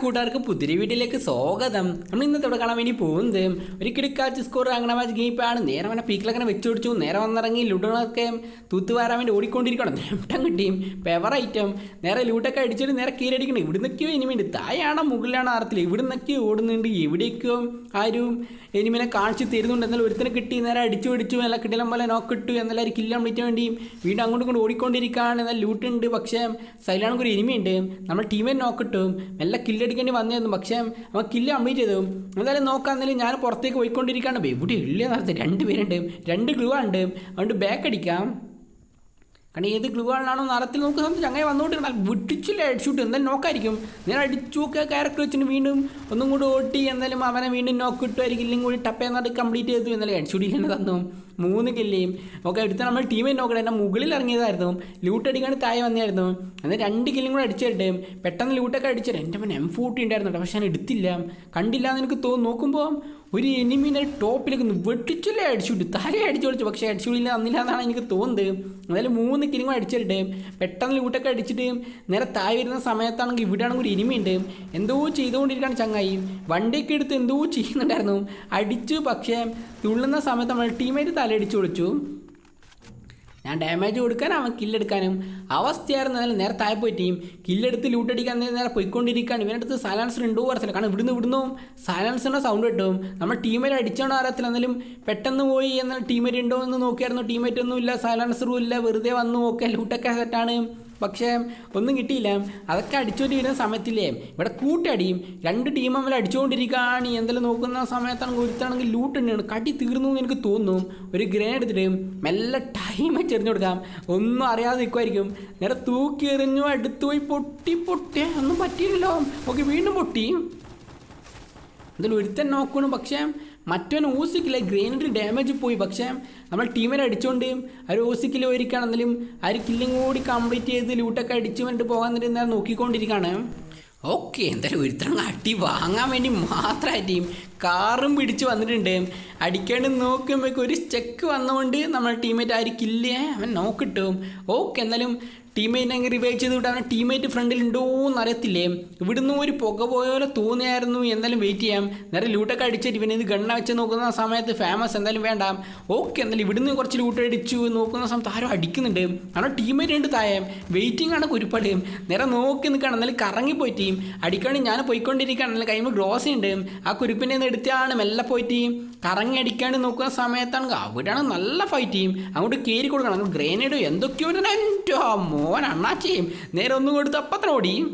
കൂട്ടുകാർക്ക് പുതിരി വീട്ടിലേക്ക് സ്വാഗതം. നമ്മൾ ഇന്നത്തെ ഇവിടെ കാണാൻ വേണ്ടി പോകുന്നത് ഒരു കിടക്കാച്ച് സ്കോർ അങ്ങനെ മാച്ച് ഗെയിപ്പാണ് നേരെ അവനെ പീക്കിലങ്ങനെ വെച്ച് പിടിച്ചു. നേരെ വന്നിറങ്ങി ലുഡൊക്കെ തൂത്തുവാരാൻ വേണ്ടി ഓടിക്കൊണ്ടിരിക്കണം നേട്ടം കിട്ടിയും പെവർ ഐറ്റം നേരെ ലൂട്ടൊക്കെ അടിച്ചിട്ട് നേരെ കീരടിക്കണം ഇവിടെ നിൽക്കുകയോ ഇനിമിണ്ട് തായാണോ മുകളിലാണോ അറിയത്തില്ല. ഇവിടെ നിൽക്കുകയോ ഓടുന്നുണ്ട്. എവിടേക്കോ ആരും എനിമിനെ കാണിച്ച് തരുന്നുണ്ട്. എന്നാലും ഒരുത്തിനെ കിട്ടി. നേരെ അടിച്ചു പിടിച്ചു. നല്ല കിട്ടില്ല പോലെ നോക്കിട്ടു എന്നാലും ഒരു കില്ല കംപ്ലീറ്റ് വേണ്ടി വീണ്ടും അങ്ങോട്ടും ഇങ്ങോട്ട് ഓടിക്കൊണ്ടിരിക്കുകയാണ്. എന്നാൽ ലൂട്ടുണ്ട് പക്ഷേ സൈലാണെങ്കിൽ ഒരു എനിമിയുണ്ട് നമ്മൾ ടീമേ നോക്കിട്ടു മെല്ലെ കില്ലടിക്കേണ്ടി വന്നിരുന്നു പക്ഷേ അവൻ കില്ല് കംപ്ലീറ്റ് ചെയ്തു. എന്തായാലും നോക്കാന്നില്ല ഞാൻ പുറത്തേക്ക് പോയിക്കൊണ്ടിരിക്കുകയാണ്. ഇവിടെ ഇല്ല നടത്തി രണ്ട് പേരുണ്ട്. രണ്ട് ഗ്ലൂ ഉണ്ട്. അതുകൊണ്ട് ബാക്ക് അടിക്കാം. കാരണം ഏത് ഗ്ലൂ ആണോ നിറത്തിൽ നോക്കുന്ന സംബന്ധിച്ച് അങ്ങനെ വന്നുകൊണ്ട് വിട്ടിച്ചില്ല അടിച്ചുവിട്ട് എന്തായാലും നോക്കായിരിക്കും. നേരെ അടിച്ചു ഒക്കെ ക്യാരക്ടർ വെച്ചിട്ട് വീണ്ടും ഒന്നും കൂടി ഓട്ടി എന്തായാലും അവനെ വീണ്ടും നോക്ക് ഇട്ടുമായിരിക്കും ഇല്ലെങ്കിൽ കൂടി ടപ്പ് എന്നിട്ട് കംപ്ലീറ്റ് ചെയ്തു. എന്നാലും അടിച്ചുപിടിക്കേണ്ട തന്നു. മൂന്ന് കില്ലേയും ഒക്കെ എടുത്ത് നമ്മൾ ടീമിൽ നോക്കണം എന്റെ മുകളിൽ ഇറങ്ങിയതായിരുന്നു. ലൂട്ട് അടിക്കാൻ താഴെ വന്നായിരുന്നു എന്നാൽ രണ്ട് കില്ലും കൂടെ അടിച്ചിട്ട് പെട്ടെന്ന് ലൂട്ടൊക്കെ അടിച്ചിട്ട് എന്റെ മുന്നേ എം ഫോർട്ടി ഉണ്ടായിരുന്നു പക്ഷെ ഞാൻ എടുത്തില്ല. കണ്ടില്ല എന്ന് എനിക്ക് തോന്നുന്നു. നോക്കുമ്പോൾ ഒരു എനിമിനെ ടോപ്പിലേക്ക് ഒന്ന് വെട്ടിച്ചില്ലേ അടിച്ചുവിട്ടു. തലേ അടിച്ചു വിളിച്ചു. പക്ഷേ അടിച്ചുവിടില്ല തന്നില്ല എന്നാണ് എനിക്ക് തോന്നുന്നത്. അതായത് മൂന്ന് കിരിങ്ങും അടിച്ചിട്ട് പെട്ടെന്ന് ലൂട്ടൊക്കെ അടിച്ചിട്ട് നേരെ താഴെ വരുന്ന സമയത്താണെങ്കിൽ ഇവിടെ ആണെങ്കിൽ ഒരു ഇനിമയുണ്ട് എന്തോ ചെയ്തുകൊണ്ടിരിക്കുകയാണ് ചങ്ങായി. വണ്ടിയൊക്കെ എടുത്ത് എന്തോ ചെയ്യുന്നുണ്ടായിരുന്നു. അടിച്ചു. പക്ഷേ തുള്ളുന്ന സമയത്ത് നമ്മൾ ടീമേറ്റ് തലയടിച്ചു വിളിച്ചു. ഞാൻ ഡാമേജ് കൊടുക്കാൻ അവൻ കില്ലെടുക്കാനും അവസ്ഥയായിരുന്നു നല്ല നേരെ താഴെ പോയി ടീം കില്ലെടുത്ത് ലൂട്ടടിക്കാൻ നേരെ പോയിക്കൊണ്ടിരിക്കുകയാണ് ഇവനടുത്ത് സൈലൻസർ ഉണ്ടോ അറിയത്തില്ല കാരണം ഇവിടുന്ന് ഇവിടുന്ന് സൈലൻസറിന്റെ സൗണ്ട് കിട്ടും. നമ്മൾ ടീമേറ്റ് അടിച്ചാണോ അറിയത്തില്ല എന്നാലും പെട്ടെന്ന് പോയി എന്നാൽ ടീമേറ്റ് ഉണ്ടോ എന്ന് നോക്കിയായിരുന്നു. ടീമേറ്റ് ഒന്നും ഇല്ല. സൈലൻസറും ഇല്ല. വെറുതെ വന്നു. നോക്കിയാൽ ലൂട്ടൊക്കെ സെറ്റാണ് പക്ഷേ ഒന്നും കിട്ടിയില്ല. അതൊക്കെ അടിച്ചുകൊണ്ട് വരുന്ന സമയത്തില്ലേ? ഇവിടെ കൂട്ടടിയും രണ്ട് ടീം തമ്മിൽ അടിച്ചുകൊണ്ടിരിക്കുകയാണ് എന്തെങ്കിലും നോക്കുന്ന സമയത്താണെങ്കിൽ ഒരുത്താണെങ്കിൽ ലൂട്ട് തന്നെയാണ്. കടി തീർന്നു എന്ന് എനിക്ക് തോന്നും. ഒരു ഗ്രേഡ് എടുത്തിട്ട് മെല്ലെ ടൈം ചെറിഞ്ഞു കൊടുക്കാം. ഒന്നും അറിയാതെ നിൽക്കുമായിരിക്കും നേരെ തൂക്കി എറിഞ്ഞു അടുത്ത് പോയി പൊട്ടി പൊട്ടി. ഒന്നും പറ്റിയില്ലല്ലോ. ഓക്കെ വീണ്ടും പൊട്ടി. എന്തായാലും ഒരുത്തൻ നോക്കണം പക്ഷേ മറ്റവൻ ഊസിക്കില്ല ഗ്രേനേഡ് ഡാമേജ് പോയി. പക്ഷേ നമ്മൾ ടീമിനെ അടിച്ചുകൊണ്ട് ഒരു ഊസിക്കിൽ ഒരിക്കുകയാണ് എന്നാലും ആ ഒരു കില്ലിങ് കൂടി കംപ്ലീറ്റ് ചെയ്ത് ലൂട്ടൊക്കെ അടിച്ചു വേണ്ടി പോകാൻ നേരം നോക്കിക്കൊണ്ടിരിക്കുകയാണ്. ഓക്കെ എന്തായാലും ഒരുത്തരം അടി വാങ്ങാൻ വേണ്ടി മാത്രമായിട്ടും കാറും പിടിച്ച് വന്നിട്ടുണ്ട്. അടിക്കേണ്ടി നോക്കുമ്പോഴേക്കും ഒരു ചെക്ക് വന്നുകൊണ്ട് നമ്മൾ ടീമേറ്റ് കില്ലേ അവൻ നോക്കിട്ടും. ഓക്കെ എന്നാലും ടീമേറ്റിനെ അങ്ങ് റിവൈവ് ചെയ്ത് അവനെ ടീമേറ്റ് ഫ്രണ്ടിൽ ഉണ്ടോ എന്ന് അറിയത്തില്ലേ? ഇവിടുന്ന് ഒരു പുക പോലെ തോന്നിയായിരുന്നു. എന്തായാലും വെയിറ്റ് ചെയ്യാം. നേരെ ലൂട്ടൊക്കെ അടിച്ചിട്ട് ഇവനെ ഇത് ഗണ്ണ വെച്ച് നോക്കുന്ന സമയത്ത് ഫേമസ് എന്തായാലും വേണ്ട. ഓക്കെ എന്തായാലും ഇവിടുന്ന് കുറച്ച് ലൂട്ട് അടിച്ചു നോക്കുന്ന സമയത്ത് ആരും അടിക്കുന്നുണ്ട്. കാരണം ടീമേറ്റ് ഉണ്ട് തായം വെയിറ്റിംഗ് ആണ് കുരുപ്പാട് നേരെ നോക്കി നിൽക്കണം എന്നാലും കറങ്ങി ടീം അടിക്കാണ്ട് ഞാൻ പോയിക്കൊണ്ടിരിക്കുകയാണ്. നല്ല കഴിയുമ്പോൾ ഗ്രോസ് ഉണ്ട്. ആ കുരുപ്പിന്റെ എടുത്താണ് മെല്ലെ പോയിട്ട് കറങ്ങി അടിക്കാണ്ട് നോക്കുന്ന സമയത്താണ്. അവിടെയാണ് നല്ല ഫൈറ്റ് ചെയ്യും അങ്ങോട്ട് കയറി കൊടുക്കണം. ഗ്രേനേഡ് എന്തൊക്കെയോ മോൻ അണ്ണാച്ചിയും നേരെ ഒന്നും കൊടുത്ത് അപ്പത്തിന് ഓടിയും.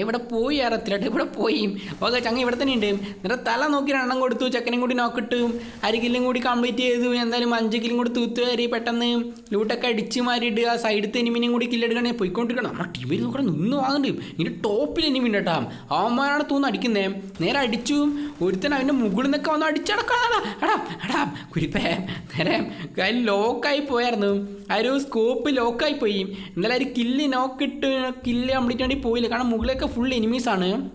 എവിടെ പോയി അറത്തിലോട്ട് ഇവിടെ പോയി? ഓക്കെ ചങ്ങ ഇവിടെ തന്നെ ഉണ്ട്. എന്നിട്ട് തല നോക്കി എണ്ണം കൊടുത്തു ചെക്കനും കൂടി നോക്കിട്ടു അരികിലും കൂടി കംപ്ലീറ്റ് ചെയ്തു. എന്തായാലും അഞ്ച് കിലും കൂടി തൂത്ത് കയറി പെട്ടെന്ന് ലൂട്ടൊക്കെ അടിച്ച് മാറിയിട്ട് ആ സൈഡത്തെ എനിമിനെയും കൂടി കില്ലെടുക്കണേ പോയിക്കൊണ്ടിരിക്കണം. നമ്മുടെ ടീമിൽ നോക്കണം നിന്ന് വാങ്ങുന്നുണ്ട് ഇനി ടോപ്പിൽ എനിമി ഉണ്ട് അവന്മാരാണ് തൂന്ന് അടിക്കുന്നത് നേരെ അടിച്ചു. ഒരുത്തൻ അവന്റെ മുകളിൽ നിന്നൊക്കെ വന്ന് അടിച്ചടക്കാടാ എടാ എടാ കുരിപ്പേ. നേരെ ലോക്കായി പോയായിരുന്നു. ആ ഒരു സ്കോപ്പ് ലോക്കായി പോയി. എന്നാലും ഒരു കില്ല് നോക്കിട്ട് കില്ല് കംപ്ലീറ്റ് വേണ്ടി പോയില്ല. കാരണം മുകളിലൊക്കെ ഫുൾ എനിമീസാണ്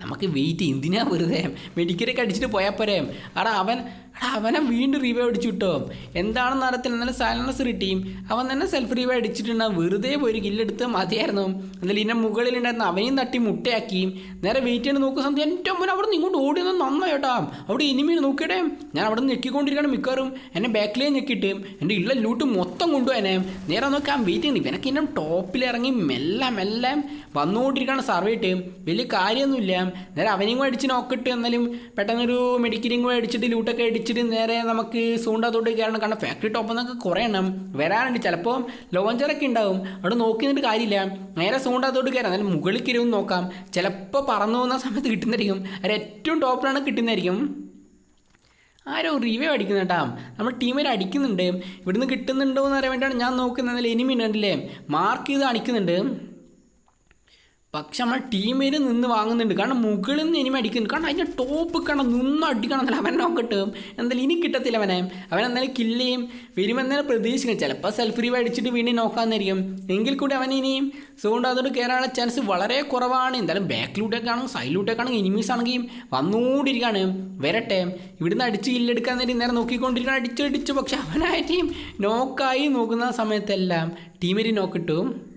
നമുക്ക് വെയിറ്റ് എന്തിനാ വെറുതെ? മെഡിക്കലൊക്കെ അടിച്ചിട്ട് പോയാൽ പോരെ. അവിടെ അവൻ അവനെ വീണ്ടും റീവൈവ് അടിച്ചു കിട്ടോ എന്താണെന്ന് അറിയത്തില്ല എന്നാലും സൈലൻസ് കിട്ടിയും. അവൻ തന്നെ സെൽഫ് റീവൈവ് അടിച്ചിട്ടുണ്ടാവും വെറുതെ പോയി കില്ലെടുത്ത് മതിയായിരുന്നു. എന്നാലും ഇതിന്റെ മുകളിലുണ്ടായിരുന്നു അവനെയും തട്ടി മുട്ടയാക്കി. നേരെ വെയിറ്റ് ചെയ്ത് നോക്കുന്ന സമയത്ത് എന്റെ മുന്നേ അവിടെ നിന്ന് ഇങ്ങോട്ട് നിന്ന് നന്നായി കേട്ടോ അവിടെ ഇനിമീൻ നോക്കിയിടേ. ഞാൻ അവിടെ നിന്ന് ഞെക്കിക്കൊണ്ടിരിക്കണം മിക്കവാറും. എന്നെ ബാക്കിലേ ഞെക്കിയിട്ട്. എന്റെ ഉള്ള ലൂട്ട് മൊത്തം കൊണ്ടുപോയനെ നേരെ നോക്കാൻ വെയിറ്റ് ചെയ്യുന്നു. ഇവനൊക്കെ ഇന്നെ ടോപ്പിലിറങ്ങി മെല്ലെ മെല്ലെ വന്നുകൊണ്ടിരിക്കുകയാണ് സർവേ ഇട്ട്. വലിയ കാര്യമൊന്നുമില്ല. നേരെ അവനെയും കൂടെ അടിച്ച് നോക്കിട്ട് എന്നാലും പെട്ടെന്നൊരു മെഡിക്കലിങ്ങും അടിച്ചിട്ട് ലൂട്ടൊക്കെ അടിച്ചിട്ട് നേരെ നമുക്ക് സൂണ്ടാത്തോട്ട് കയറണം കാരണം ഫാക്ടറി ടോപ്പ് എന്നൊക്കെ കുറേ എണ്ണം വരാറുണ്ട്. ചിലപ്പോൾ ലോഞ്ചറൊക്കെ ഉണ്ടാവും. അവിടെ നോക്കി നിന്നിട്ട് കാര്യമില്ല. നേരെ സൂണ്ടാത്തോട്ട് കയറാം എന്നാലും മുകളിൽ കിരവും നോക്കാം. ചിലപ്പോൾ പറന്നു പോകുന്ന സമയത്ത് കിട്ടുന്നതായിരിക്കും. അത് ഏറ്റവും ടോപ്പിലാണ് കിട്ടുന്നതായിരിക്കും. ആരോ റിവ്യൂ അടിക്കുന്ന കേട്ടാ. നമ്മൾ ടീമിൽ അടിക്കുന്നുണ്ട്. ഇവിടുന്ന് കിട്ടുന്നുണ്ടോ എന്ന് അറിയാൻ വേണ്ടിയാണ് ഞാൻ നോക്കുന്നത്. എനിമി ഉണ്ടല്ലേ? മാർക്ക് ചെയ്ത് അടിക്കുന്നുണ്ട് പക്ഷെ നമ്മൾ ടീമിൽ നിന്ന് വാങ്ങുന്നുണ്ട്. കാരണം മുകളിൽ നിന്ന് ഇനിമ അടിക്കുന്നുണ്ട് കാരണം അതിന്റെ ടോപ്പ് കാണാൻ നിന്ന് അടിക്കണം എന്നല്ല അവൻ നോക്കട്ടെ എന്തായാലും ഇനി കിട്ടത്തില്ല അവനെ. അവൻ എന്തായാലും കില്ല് ചെയ്യും. വരുമെന്നാലും പ്രതീക്ഷിക്കണം ചിലപ്പോൾ സെൽഫ് റീവ് അടിച്ചിട്ട് വീണ്ടും നോക്കാമെന്നായിരിക്കും എങ്കിൽ കൂടി അവൻ ഇനിയും സോണ്ട് അതോട് കയറാനുള്ള ചാൻസ് വളരെ കുറവാണ്. എന്തായാലും ബാക്കിലൂട്ടൊക്കെ ആണെങ്കിൽ സൈഡിലൂട്ടൊക്കെ ആണെങ്കിൽ എനിമീസ് ആണെങ്കിൽ വന്നുകൊണ്ടിരിക്കുകയാണ്. വരട്ടെ. ഇവിടുന്ന് അടിച്ച് കില്ലെടുക്കാൻ നേരം നേരെ നോക്കിക്കൊണ്ടിരിക്കണം അടിച്ചടിച്ചു പക്ഷെ അവനായ ടീം നോക്കായി നോക്കുന്ന സമയത്തെല്ലാം ടീമിൽ നോക്കിട്ടു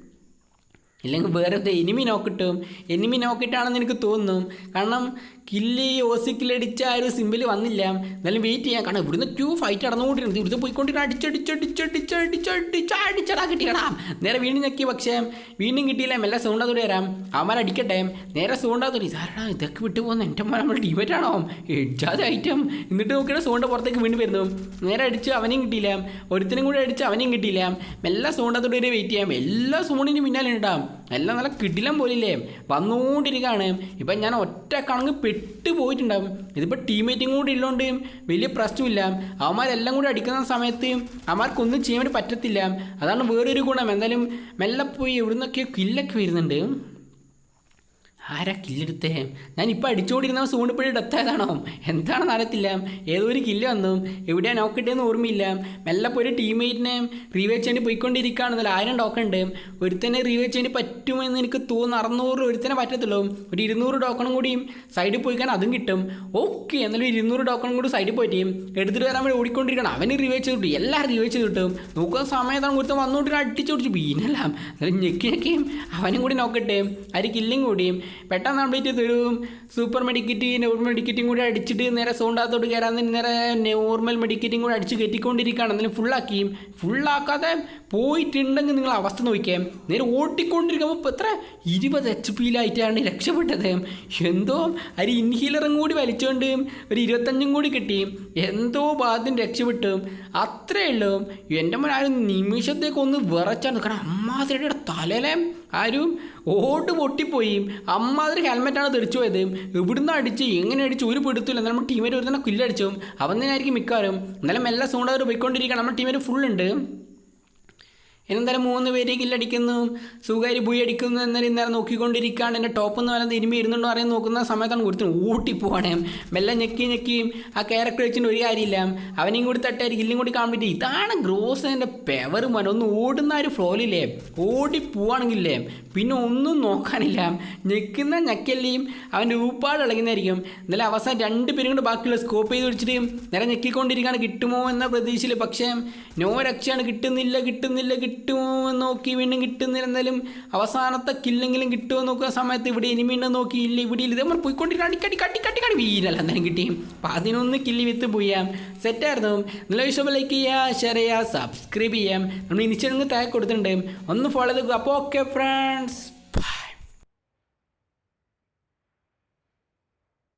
ഇല്ലെങ്കിൽ വേറെ എനിമി നോക്കിട്ടും എനിമി നോക്കിയിട്ടാണെന്ന് എനിക്ക് തോന്നും. കാരണം കില്ല് ഓസിക്കിലടിച്ച ആ ഒരു സിമ്പിൾ വന്നില്ല. എന്നാലും വെയിറ്റ് ചെയ്യാം. കാരണം ഇവിടുന്ന് ക്യൂ ഫൈറ്റ് നടന്നുകൊണ്ടിരുന്നത് ഇവിടുന്ന് പോയിക്കൊണ്ടിരുന്ന അടിച്ചടിച്ചടിച്ചടിച്ചടിച്ചടിച്ചടിച്ചടാ കിട്ടിയടാ. നേരെ വീണ്ടും ഞെക്കി. പക്ഷേ വീണ്ടും കിട്ടിയില്ല. മെല്ലെ സൗണ്ടാത്തോടെ വരാം. അവന്മാർ അടിക്കട്ടെ. നേരെ സൗണ്ടാത്തോടി സാരടാ ഇതൊക്കെ വിട്ടു പോകുന്ന എന്റെ മോൻ നമ്മൾ ടീമേറ്റാണോ എഡ്ജാത് ഐറ്റം എന്നിട്ട് നോക്കിയാൽ സൗണ്ട് പുറത്തേക്ക് വീണ്ടും വരുന്നു. നേരെ അടിച്ച് അവനെയും കിട്ടിയില്ല. ഒരുത്തിനും കൂടി അടിച്ച് അവനെയും കിട്ടിയില്ല. മെല്ലെ സൗണ്ടാത്തോടെ വരെ വെയിറ്റ് ചെയ്യാം. എല്ലാ സോണിനും പിന്നാലെ ഉണ്ടാവും. എല്ലാം നല്ല കിടിലം പോലില്ലേ? വന്നുകൊണ്ടിരിക്കുകയാണ്. ഇപ്പം ഞാൻ ഒറ്റ കണക്ക് പെട്ട് പോയിട്ടുണ്ടാവും ഇതിപ്പോൾ ടീമേറ്റും കൂടി ഉള്ളതുകൊണ്ട് വലിയ പ്രശ്നമില്ല. അവന്മാരെല്ലാം കൂടി അടിക്കുന്ന സമയത്ത് അവന്മാർക്കൊന്നും ചെയ്യാൻ വേണ്ടി പറ്റത്തില്ല. അതാണ് വേറൊരു ഗുണം. എന്തായാലും മെല്ലെ പോയി എവിടുന്നൊക്കെ കില്ലൊക്കെ വരുന്നുണ്ട്. ആരാ കില്ലെടുത്തേ? ഞാൻ ഇപ്പോൾ അടിച്ചുകൊണ്ടിരുന്ന സൂണിപ്പോഴും ഡെത്തായതാണോ? എന്താണെന്ന് അറിയത്തില്ല. ഏതോ ഒരു കില്ല വന്നു. എവിടെയാ നോക്കട്ടെന്ന് ഓർമ്മയില്ല. മെല്ലെ പോയി ടീംമേറ്റിനെ റീവേച്ച് വേണ്ടി പോയിക്കൊണ്ടിരിക്കുകയാണെന്നല്ല ആയിരം ടോക്കൺ ഉണ്ട്. ഒരുത്തനെ റീവേച്ച് വേണ്ടി പറ്റുമെന്ന് എനിക്ക് തോന്നുന്നു. അറുന്നൂറ് ഒരുത്തനെ പറ്റത്തുള്ളൂ. ഒരു ഇരുന്നൂറ് ഡോക്കണും കൂടിയും സൈഡിൽ പോയിക്കാൻ അതും കിട്ടും. ഓക്കെ എന്നാലും ഇരുന്നൂറ് ഡോക്കണും കൂടി സൈഡിൽ പോയിട്ട് എടുത്തിട്ട് വരാൻ വേണ്ടി ഓടിക്കൊണ്ടിരിക്കണം അവന് റീവേച്ച് കിട്ടും എല്ലാം റീവേച്ച് കിട്ടും നോക്കുന്ന സമയത്താണ് ഒരുത്തൻ വന്നുകൊണ്ട് അടിച്ചു പിടിച്ച്. എന്നാലും ഞെക്കി ഞെക്കിയും അവനും കൂടി നോക്കട്ടെ അരി കില്ലും കൂടിയും പെട്ടെന്ന് അപ്ഡേറ്റ് തരും സൂപ്പർ മെഡിക്കറ്റ് നോർമൽ മെഡിക്കറ്റും കൂടി അടിച്ചിട്ട് നേരെ സൗണ്ടാകത്തോട്ട് കയറാൻ നേരെ നോർമൽ മെഡിക്കറ്റും കൂടി അടിച്ച് കയറ്റിക്കൊണ്ടിരിക്കുകയാണ് എന്നാലും ഫുള്ളാക്കിയും ഫുള്ളാക്കാതെ പോയിട്ടുണ്ടെങ്കിൽ നിങ്ങൾ അവസ്ഥ നോക്കിയാൽ നേരെ ഓട്ടിക്കൊണ്ടിരിക്കുമ്പോൾ ഇപ്പോൾ എത്ര? ഇരുപത് എച്ച് പിയിലായിട്ടാണ് രക്ഷപ്പെട്ടത്. എന്തോ ഒരു ഇൻഹീലറും കൂടി വലിച്ചുകൊണ്ട് ഒരു ഇരുപത്തഞ്ചും കൂടി കിട്ടി. എന്തോ ഭാഗത്തും രക്ഷപ്പെട്ടു. അത്രേ ഉള്ളൂ. എന്റെ മോൻ ആ ഒരു നിമിഷത്തേക്ക് ഒന്ന് വിറച്ചാണ് കാരണം അമ്മാതിരിയുടെ തലയിലെ ആരും ഓട്ട് പൊട്ടിപ്പോയി അമ്മാതിരി ഹെൽമെറ്റാണ് തെറിച്ചു പോയത്. ഇവിടുന്ന് അടിച്ച് എങ്ങനെ അടിച്ച് ഒരു പിടുത്തില്ല നമ്മൾ ടീമേറ്റ് ഒരു തന്നെ കില്ലടിച്ചു. അവൻ തന്നെ ആയിരിക്കും മിക്കവാറും. എന്നാലും എല്ലാ സൗണ്ട് അവർ പോയിക്കൊണ്ടിരിക്കുകയാണ്. നമ്മുടെ ടീമേറ്റ് ഫുൾ ഉണ്ട്. എന്തായാലും മൂന്ന് പേര് കില്ലടിക്കുന്നു സുഖാരി ബുയി അടിക്കുന്നു എന്നാലും ഇന്നേരം നോക്കിക്കൊണ്ടിരിക്കുകയാണ്. എന്റെ ടോപ്പ് എന്ന് പറയുന്നത് ഇനിമി ഇരുന്നുണ്ടോ അറിയാൻ നോക്കുന്ന സമയത്താണ് കൊടുത്തത്. ഊട്ടിപ്പോവാണ്. മെല്ലെ ഞെക്കി ഞെക്കി ആ ക്യാരക്ടർ വെച്ചിട്ട് ഒരു കാര്യമില്ല. അവനെയും കൂടി തട്ടായിരിക്കും കില്ലും കൂടി കംപ്ലീറ്റ് ഇതാണ് ഗ്രോസ് ഗ്രോസിന്റെ പെവർ മോനെ ഒന്ന് ഓടുന്ന ഒരു ഫ്ലോയിലില്ലേ ഓടി പോവാണെങ്കിലേ പിന്നെ ഒന്നും നോക്കാനില്ല. ഞെക്കുന്ന ഞെക്കല്ലേയും അവന്റെ ഊപ്പാട് ഇളകുന്നതായിരിക്കും. എന്നാലും അവസാനം രണ്ട് പേരും കൂടെ ബാക്കിയുള്ള സ്കോപ്പ് ചെയ്ത് വെച്ചിട്ട് നേരെ ഞെക്കിക്കൊണ്ടിരിക്കുകയാണ്. കിട്ടുമോ എന്ന പ്രതീക്ഷയിൽ പക്ഷേ നോ രക്ഷയാണ്. കിട്ടുന്നില്ല കിട്ടുന്നില്ല കിട്ടുന്നില്ല കിട്ടുമോ എന്ന് നോക്കി വീണ്ടും കിട്ടുന്നില്ലെന്നാലും അവസാനത്തെ കില്ലെങ്കിലും കിട്ടുമോ നോക്കുന്ന സമയത്ത് ഇവിടെ ഇനി വീണ്ടും നോക്കി ഇല്ല ഇവിടെ ഇല്ല. നമ്മൾ പോയിക്കൊണ്ടിരിക്കുകയാണ് അടിക്കടി കട്ടി കട്ടി കടി വീരല്ല എന്തായാലും കിട്ടിയും അപ്പം അതിനൊന്ന് കില്ലി വിത്ത് പോയാം സെറ്റായിരുന്നു നല്ല വിഷയം ലൈക്ക് ചെയ്യുക ഷെയർ ചെയ്യുക സബ്സ്ക്രൈബ് ചെയ്യാം. നമ്മൾ ഇനിച്ചിരുന്ന് ടാഗ് കൊടുത്തിട്ടുണ്ട്. ഒന്ന് ഫോളോ ചെയ്ത് അപ്പോൾ ഓക്കെ ഫ്രണ്ട്സ്